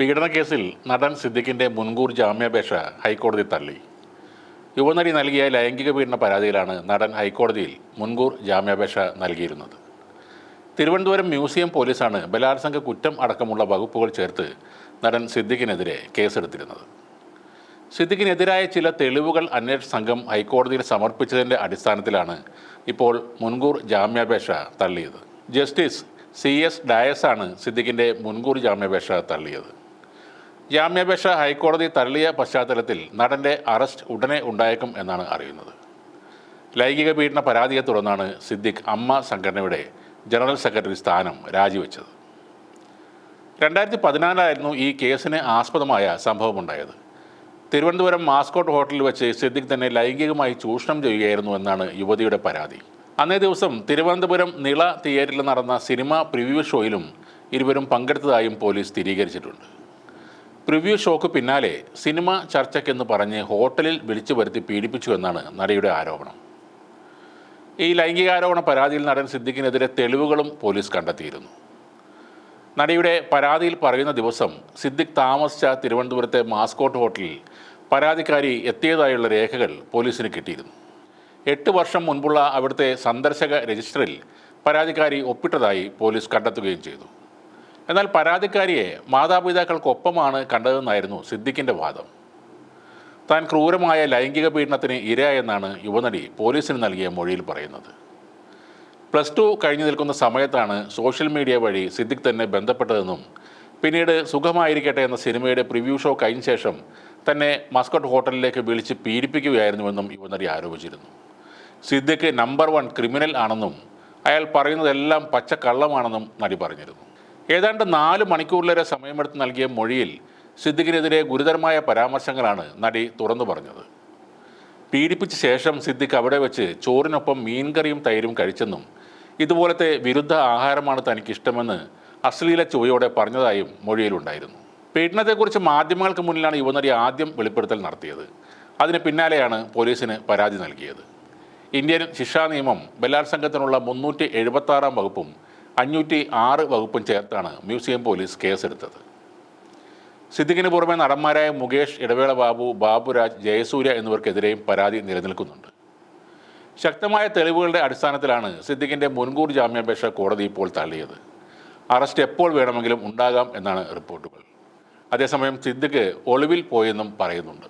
പീഡനക്കേസിൽ നടൻ സിദ്ദിഖിന്റെ മുൻകൂർ ജാമ്യാപേക്ഷ ഹൈക്കോടതി തള്ളി. യുവനടി നൽകിയ ലൈംഗിക പീഡന പരാതിയിലാണ് നടൻ ഹൈക്കോടതിയിൽ മുൻകൂർ ജാമ്യാപേക്ഷ നൽകിയിരുന്നത്. തിരുവനന്തപുരം മ്യൂസിയം പോലീസാണ് ബലാത്സംഗ കുറ്റം അടക്കമുള്ള വകുപ്പുകൾ ചേർത്ത് നടൻ സിദ്ദിഖിനെതിരെ കേസെടുത്തിരുന്നത്. സിദ്ദിഖിനെതിരായ ചില തെളിവുകൾ അന്വേഷണ സംഘം ഹൈക്കോടതിയിൽ സമർപ്പിച്ചതിന്റെ അടിസ്ഥാനത്തിലാണ് ഇപ്പോൾ മുൻകൂർ ജാമ്യാപേക്ഷ തള്ളിയത്. ജസ്റ്റിസ് സി എസ് ഡയസാണ് സിദ്ദിഖിന്റെ മുൻകൂർ ജാമ്യാപേക്ഷ തള്ളിയത്. ജാമ്യാപേക്ഷ ഹൈക്കോടതി തള്ളിയ പശ്ചാത്തലത്തിൽ നടന്റെ അറസ്റ്റ് ഉടനെ ഉണ്ടായേക്കും എന്നാണ് അറിയുന്നത്. ലൈംഗിക പീഡന പരാതിയെ തുടർന്നാണ് സിദ്ദിഖ് അമ്മ സംഘടനയുടെ ജനറൽ സെക്രട്ടറി സ്ഥാനം രാജിവെച്ചത്. രണ്ടായിരത്തി പതിനാലായിരുന്നു ഈ കേസിന് ആസ്പദമായ സംഭവമുണ്ടായത്. തിരുവനന്തപുരം മാസ്കോട്ട് ഹോട്ടലിൽ വെച്ച് സിദ്ദിഖ് തന്നെ ലൈംഗികമായി ചൂഷണം ചെയ്യുകയായിരുന്നു എന്നാണ് യുവതിയുടെ പരാതി. അന്നേ ദിവസം തിരുവനന്തപുരം നിള തിയേറ്ററിൽ നടന്ന സിനിമ പ്രിവ്യൂ ഷോയിലും ഇരുവരും പങ്കെടുത്തതായും പോലീസ് സ്ഥിരീകരിച്ചിട്ടുണ്ട്. പ്രിവ്യൂ ഷോക്ക് പിന്നാലെ സിനിമ ചർച്ചയ്ക്കെന്ന് പറഞ്ഞ് ഹോട്ടലിൽ വിളിച്ചു വരുത്തി പീഡിപ്പിച്ചു എന്നാണ് നടിയുടെ ആരോപണം. ഈ ലൈംഗികാരോപണ പരാതിയിൽ നടൻ സിദ്ദിഖിനെതിരെ തെളിവുകളും പോലീസ് കണ്ടെത്തിയിരുന്നു. നടിയുടെ പരാതിയിൽ പറയുന്ന ദിവസം സിദ്ദിഖ് താമസിച്ച തിരുവനന്തപുരത്തെ മാസ്കോട്ട് ഹോട്ടലിൽ പരാതിക്കാരി എത്തിയതായുള്ള രേഖകൾ പോലീസിന് കിട്ടിയിരുന്നു. എട്ട് വർഷം മുൻപുള്ള അവിടുത്തെ സന്ദർശക രജിസ്റ്ററിൽ പരാതിക്കാരി ഒപ്പിട്ടതായി പോലീസ് കണ്ടെത്തുകയും ചെയ്തു. എന്നാൽ പരാതിക്കാരിയെ മാതാപിതാക്കൾക്കൊപ്പമാണ് കണ്ടതെന്നായിരുന്നു സിദ്ദിഖിന്റെ വാദം. താൻ ക്രൂരമായ ലൈംഗിക പീഡനത്തിന് ഇരയായെന്നാണ് യുവനടി പോലീസിന് നൽകിയ മൊഴിയിൽ പറയുന്നത്. പ്ലസ് ടു കഴിഞ്ഞു നിൽക്കുന്ന സമയത്താണ് സോഷ്യൽ മീഡിയ വഴി സിദ്ദിഖ് തന്നെ ബന്ധപ്പെട്ടതെന്നും പിന്നീട് സുഖമായിരിക്കട്ടെ എന്ന സിനിമയുടെ പ്രിവ്യൂ ഷോ കഴിഞ്ഞ ശേഷം തന്നെ മസ്കട്ട് ഹോട്ടലിലേക്ക് വിളിച്ച് പീഡിപ്പിക്കുകയായിരുന്നുവെന്നും യുവനടി ആരോപിച്ചിരുന്നു. സിദ്ദിഖ് നമ്പർ വൺ ക്രിമിനൽ ആണെന്നും അയാൾ പറയുന്നതെല്ലാം പച്ചക്കള്ളമാണെന്നും നടി പറഞ്ഞിരുന്നു. ഏതാണ്ട് നാല് മണിക്കൂറിലേറെ സമയമെടുത്ത് നൽകിയ മൊഴിയിൽ സിദ്ദിഖിനെതിരെ ഗുരുതരമായ പരാമർശങ്ങളാണ് നടി തുറന്നു പറഞ്ഞത്. പീഡിപ്പിച്ച ശേഷം സിദ്ദിഖ് അവിടെ വെച്ച് ചോറിനൊപ്പം മീൻകറിയും തൈരും കഴിച്ചെന്നും ഇതുപോലത്തെ വിരുദ്ധ ആഹാരമാണ് തനിക്കിഷ്ടമെന്ന് അശ്ലീല ചുവയോടെ പറഞ്ഞതായും മൊഴിയിലുണ്ടായിരുന്നു. പീഡനത്തെക്കുറിച്ച് മാധ്യമങ്ങൾക്ക് മുന്നിലാണ് യുവനടി ആദ്യം വെളിപ്പെടുത്തൽ നടത്തിയത്. അതിന് പിന്നാലെയാണ് പോലീസിന് പരാതി നൽകിയത്. ഇന്ത്യൻ ശിക്ഷാ നിയമം ബലാത്സംഗത്തിനുള്ള മുന്നൂറ്റി എഴുപത്താറാം വകുപ്പും അഞ്ഞൂറ്റി ആറ് വകുപ്പും ചേർത്താണ് മ്യൂസിയം പോലീസ് കേസെടുത്തത്. സിദ്ദിഖിന് പുറമെ നടന്മാരായ മുകേഷ് ഇടവേള ബാബു ബാബുരാജ് ജയസൂര്യ എന്നിവർക്കെതിരെയും പരാതി നിലനിൽക്കുന്നുണ്ട്. ശക്തമായ തെളിവുകളുടെ അടിസ്ഥാനത്തിലാണ് സിദ്ദിഖിന്റെ മുൻകൂർ ജാമ്യാപേക്ഷ കോടതി ഇപ്പോൾ തള്ളിയത്. അറസ്റ്റ് എപ്പോൾ വേണമെങ്കിലും ഉണ്ടാകാം എന്നാണ് റിപ്പോർട്ടുകൾ. അതേസമയം സിദ്ദിഖ് ഒളിവിൽ പോയെന്നും പറയുന്നുണ്ട്.